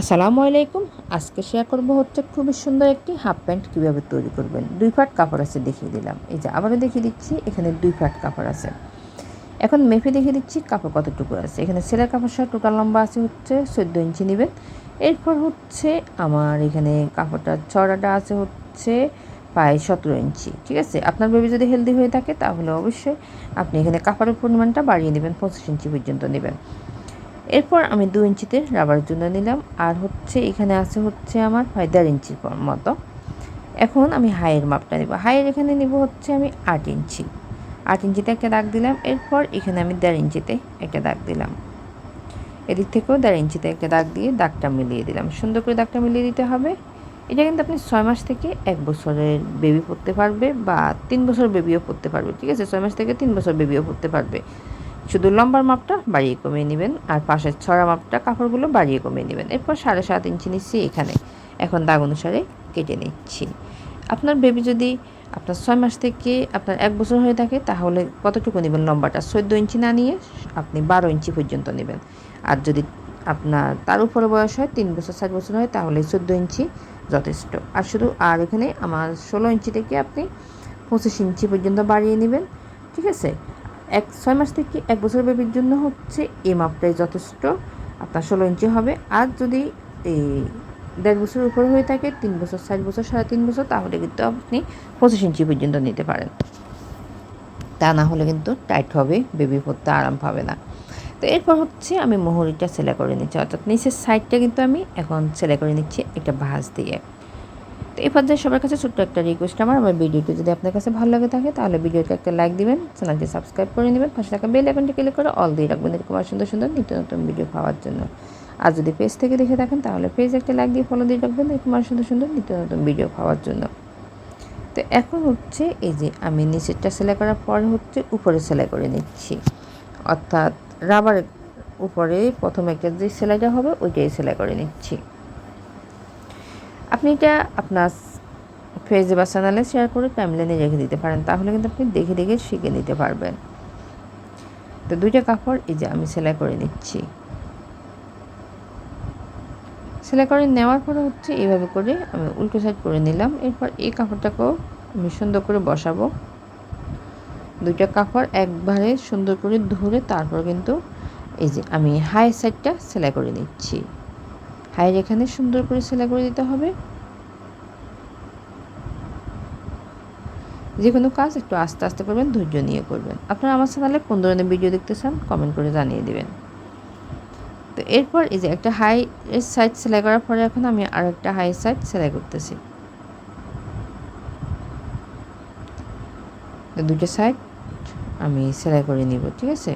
আসসালামু আলাইকুম। আজকে শেয়ার করব হচ্ছে খুবই সুন্দর একটি হাফ প্যান্ট কীভাবে তৈরি করবেন। দুই ফাট কাপড় আছে দেখিয়ে দিলাম। এই যে আবারও দেখিয়ে দিচ্ছি, এখানে দুই ফাট কাপড় আছে। এখন মেপে দেখিয়ে দিচ্ছি কাপড় কতটুকু আছে। এখানে ছেলের কাপড় সহ টোটাল লম্বা আছে হচ্ছে চোদ্দ ইঞ্চি নেবেন। এরপর হচ্ছে আমার এখানে কাপড়টা ছড়াটা আছে হচ্ছে প্রায় সতেরো ইঞ্চি। ঠিক আছে? আপনার বেবি যদি হেলদি হয়ে থাকে তাহলে অবশ্যই আপনি এখানে কাপড়ের পরিমাণটা বাড়িয়ে নেবেন, পঁচিশ ইঞ্চি পর্যন্ত নেবেন। এরপর আমি দু ইঞ্চিতে রাবার জন্য নিলাম। আর হচ্ছে এখানে আছে হচ্ছে আমার প্রায় দেড় ইঞ্চির মতো। এখন আমি হাইয়ের মাপটা নেব। হাইয়ের এখানে নিব হচ্ছে আমি আট ইঞ্চি। আট ইঞ্চিতে একটা দাগ দিলাম। এরপর এখানে আমি দেড় ইঞ্চিতে একটা দাগ দিলাম। এদিক থেকেও দেড় ইঞ্চিতে একটা দাগ দিয়ে দাগটা মিলিয়ে দিলাম। সুন্দর করে দাগটা মিলিয়ে দিতে হবে। এটা কিন্তু আপনি ছয় মাস থেকে এক বছরের বেবি পড়তে পারবে বা তিন বছর বেবিও পড়তে পারবে। ঠিক আছে? ছয় মাস থেকে তিন বছর বেবিও পড়তে পারবে। শুধু লম্বার মাপটা বাড়িয়ে কমিয়ে নেবেন, আর পাশের ছড়া মাপটা কাপড়গুলো বাড়িয়ে কমিয়ে নেবেন। এরপর সাড়ে সাত ইঞ্চি নিচ্ছি এখানে। এখন দাগ অনুসারে কেটে নিচ্ছি। আপনার বেবি যদি আপনার ছয় মাস থেকে আপনার এক বছর হয়ে থাকে, তাহলে কতটুকু নেবেন লম্বাটা? চোদ্দ ইঞ্চি না নিয়ে আপনি বারো ইঞ্চি পর্যন্ত নেবেন। আর যদি আপনার তার উপরে বয়স হয়, তিন বছর, চার বছর হয়, তাহলে চোদ্দ ইঞ্চি যথেষ্ট। আর শুধু আর এখানে আমার ষোলো ইঞ্চি থেকে আপনি পঁচিশ ইঞ্চি পর্যন্ত বাড়িয়ে নেবেন। ঠিক আছে? এক, ছয় মাস থেকে এক বছর বেবির জন্য হচ্ছে এই মাপটাই যথেষ্ট। আপনার ষোলো ইঞ্চি হবে। আর যদি এই দেড় বছরের উপর হয়ে থাকে, তিন বছর, চার বছর, সাড়ে তিন বছর, তাহলে কিন্তু আপনি পঁচিশ ইঞ্চি পর্যন্ত নিতে পারেন। তা না হলে কিন্তু টাইট হবে, বেবি পড়তে আরাম পাবে না। তো এরপর হচ্ছে আমি মোহরিটা সেলাই করে নিচ্ছি। অর্থাৎ নিচের সাইডটা কিন্তু আমি এখন সেলাই করে নিচ্ছি একটা ভাঁজ দিয়ে। তো এই পর্যায়ে সবার কাছে ছোট্ট একটা রিকোয়েস্ট আমার। আমার ভিডিওটি যদি আপনার কাছে ভালো লাগে থাকে, তাহলে ভিডিওতে একটা লাইক দিবেন চ্যানেলটি সাবস্ক্রাইব করে নেবেন, পাশে থাকা বেল আইকনটি ক্লিক করে অল দিয়ে রাখবেন, এরকম সুন্দর সুন্দর নিত্য নতুন ভিডিও পাওয়ার জন্য। আর যদি পেজ থেকে দেখে থাকেন, তাহলে পেজ একটা লাইক দিয়ে ফলো দিয়ে রাখবেন, এরকম সুন্দর সুন্দর নিত্য নতুন ভিডিও পাওয়ার জন্য। তো এখন হচ্ছে এই যে আমি নিচেরটা সেলাই করার পরে হচ্ছে উপরে সেলাই করে নিচ্ছি। অর্থাৎ রাবারের উপরে প্রথম একটা যে সেলাইটা হবে, ওইটাই সেলাই করে নিচ্ছি। আপনি এটা আপনার ফেসে বা চ্যানেলে শেয়ার করে টাইমলাইনে রেখে দিতে পারেন, তাহলে কিন্তু আপনি দেখে দেখে শিখে নিতে পারবেন। তো দুইটা কাপড় এই যে আমি সেলাই করে নিচ্ছি। সেলাই করে নেওয়ার পরে হচ্ছে এইভাবে করে আমি উল্টো সাইড করে নিলাম, এরপর এই কাপড়টাকেও আমি সুন্দর করে বসাবো। দুইটা কাপড় একবারে সুন্দর করে ধরে তারপর কিন্তু এই যে আমি হাই সাইডটা সেলাই করে নিচ্ছি। হাইয়ের এখানে সুন্দর করে সেলাই করে দিতে হবে। যে কোনো কাজ একটু আস্তে আস্তে করবেন, ধৈর্য নিয়ে করবেন। আপনারা আমার চ্যানেলে কোন ধরনের ভিডিও দেখতে চান কমেন্ট করে জানিয়ে দেবেন। তো এরপর এই যে একটা হাই সাইড সেলাই করার পরে এখন আমি আর একটা হাই সাইড সেলাই করতেছি। দুটো সাইড আমি সেলাই করে নিব, ঠিক আছে?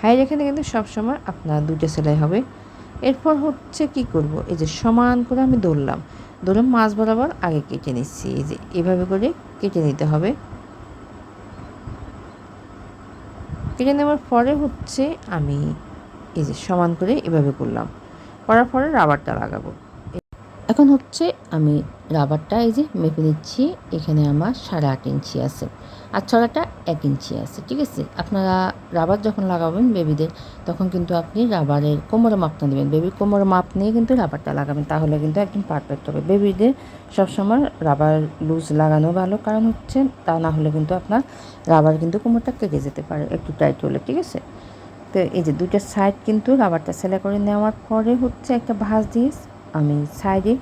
হাইয়ের এখানে কিন্তু সবসময় আপনার দুটো সেলাই হবে। এরপর হচ্ছে কি করব? এই যে সমান করে আমি দৌড়লাম ধরে মাছ বরাবর আগে কেটে নিচ্ছি। এই যে এভাবে করে কেটে নিতে হবে। কেটে নেওয়ার পরে হচ্ছে আমি এই যে সমান করে এভাবে করলাম। করার পরে রাবারটা লাগাবো। এখন হচ্ছে আমি রাবারটা এই যে মেপে নিচ্ছি, এখানে আমার সাড়ে আট ইঞ্চি আছে আর ছড়াটা এক ইঞ্চি আছে, ঠিক আছে? আপনারা রাবার যখন লাগাবেন বেবিদের, তখন কিন্তু আপনি রাবারের কোমরের মাপটা নেবেন। বেবির কোমরের মাপ নিয়ে কিন্তু রাবারটা লাগাবেন, তাহলে কিন্তু একদম পারফেক্ট হবে। বেবিদের সবসময় রাবার লুজ লাগানো ভালো, কারণ হচ্ছে তা না হলে কিন্তু আপনার রাবার কিন্তু কোমরটা কেটে যেতে পারে একটু টাইট হলে, ঠিক আছে? তো এই যে দুইটা সাইড কিন্তু রাবারটা সেলাই করে নেওয়ার পরে হচ্ছে একটা ভাঁজ দিয়ে আমি সাইডে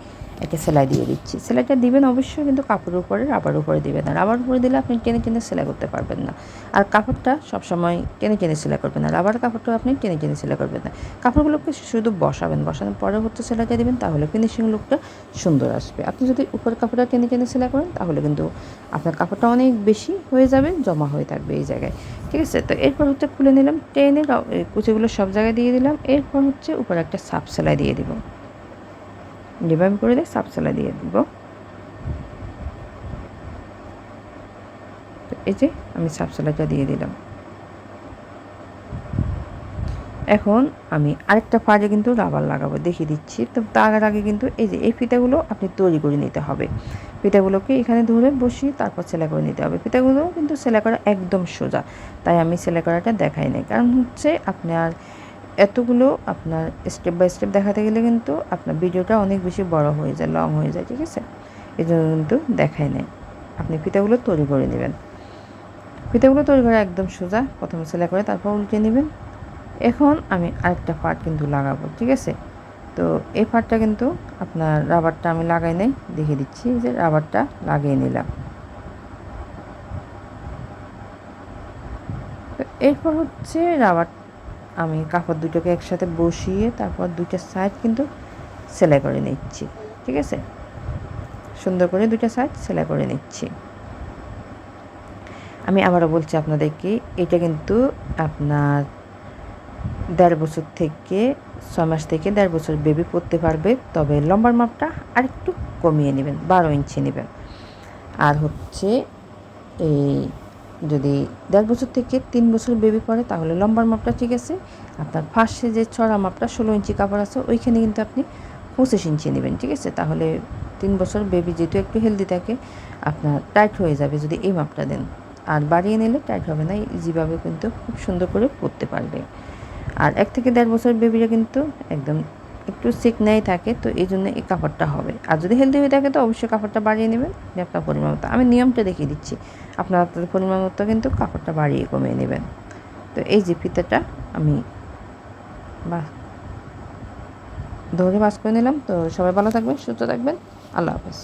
একটা সেলাই দিয়ে দিচ্ছি। সেলাইটা দিবেন অবশ্যই কিন্তু কাপড়ের উপরে রাবার উপরে দিবেন না। রাবার উপরে দিলে আপনি টেনে টেনে সেলাই করতে পারবেন না। আর কাপড়টা সবসময় টেনে টেনে সেলাই করবেন না। রাবার কাপড়টা আপনি টেনে টেনে সেলাই করবেন না। কাপড়গুলোকে শুধু বসাবেন। বসানোর পরে হচ্ছে সেলাইটা দিবেন, তাহলে ফিনিশিং লুকটা সুন্দর আসবে। আপনি যদি উপরের কাপড়টা টেনে টেনে সেলাই করেন, তাহলে কিন্তু আপনার কাপড়টা অনেক বেশি হয়ে যাবে, জমা হয়ে থাকবে এই জায়গায়। ঠিক আছে? তো এরপর হচ্ছে খুলে নিলাম, টেনে কুচিগুলো সব জায়গায় দিয়ে দিলাম। এরপর হচ্ছে উপরে একটা সাপ সেলাই দিয়ে দিব। যেভাবে করে দিয়ে সাপ সেলাই দিয়ে দিব। এই যে আমি সাপ সেলাইটা দিয়ে দিলাম। এখন আমি আরেকটা ফাড়ে কিন্তু রাবার লাগাবো, দেখিয়ে দিচ্ছি। তো তার আগে কিন্তু এই যে এই ফিতাগুলো আপনি তৈরি করে নিতে হবে। ফিতাগুলোকে এখানে ধরে বসিয়ে তারপর সেলাই করে নিতে হবে। ফিতাগুলো কিন্তু সেলাই করা একদম সোজা, তাই আমি সেলাই করাটা দেখাই নাই। কারণ হচ্ছে আপনার এতগুলো আপনার স্টেপ বাই স্টেপ দেখাতে গেলে কিন্তু আপনার ভিডিওটা অনেক বেশি বড় হয়ে যায় লং হয়ে যায়, ঠিক আছে? এই জন্য কিন্তু দেখায় নেই। আপনি ফিতাগুলো তৈরি করে নেবেন। ফিতাগুলো তৈরি করা একদম সোজা, প্রথমে সেলাই করে তারপর উল্টে নেবেন। এখন আমি আরেকটা পার্ট কিন্তু লাগাবো, ঠিক আছে? তো এই পার্টটা কিন্তু আপনার রাবারটা আমি লাগাই নাই দেখিয়ে দিচ্ছি যে রাবারটা লাগিয়ে নিলাম। এরপর হচ্ছে রাবার আমি কাপড় দুটোকে একসাথে বসিয়ে তারপর দুইটা সাইড কিন্তু সেলাই করে নিচ্ছি, ঠিক আছে? সুন্দর করে দুইটা সাইড সেলাই করে নিচ্ছি। আমি আবারও বলছি আপনাদেরকে, এটা কিন্তু আপনার দেড় বছর থেকে ছয় মাস থেকে দেড় বছর বেবি পড়তে পারবে, তবে লম্বার মাপটা আরেকটু কমিয়ে নেবেন, বারো ইঞ্চি নেবেন। আর হচ্ছে এই যদি দেড় বছর থেকে তিন বছর বেবি পড়ে, তাহলে লম্বার মাপটা ঠিক আছে। আপনার ফার্স্টে যে ছড়া মাপটা ষোলো ইঞ্চি কাপড় আছে, ওইখানে কিন্তু আপনি পঁচিশ ইঞ্চি নেবেন, ঠিক আছে? তাহলে তিন বছর বেবি যেহেতু একটু হেলদি থাকে, আপনার টাইট হয়ে যাবে যদি এই মাপটা দেন। আর বাড়িয়ে নিলে টাইট হবে না ইজিভাবে কিন্তু খুব সুন্দর করে পরতে পারবে। আর এক থেকে দেড় বছর বেবিরা কিন্তু একদম একটু সিকনাই থাকে, তো এই জন্য এই কাপড়টা হবে। আর যদি হেলদি হয়ে থাকে তো অবশ্যই কাপড়টা বাড়িয়ে নেবেন যে আপনার পরিমাণ মতো আমি নিয়মটা দেখিয়ে দিচ্ছি, আপনার আপনাদের পরিমাণ মতো কিন্তু কাপড়টা বাড়িয়ে কমিয়ে নেবেন। তো এই যে ফিতাটা আমি বা ধরে বাস করে নিলাম। তো সবাই ভালো থাকবেন, সুস্থ থাকবেন। আল্লাহ হাফেজ।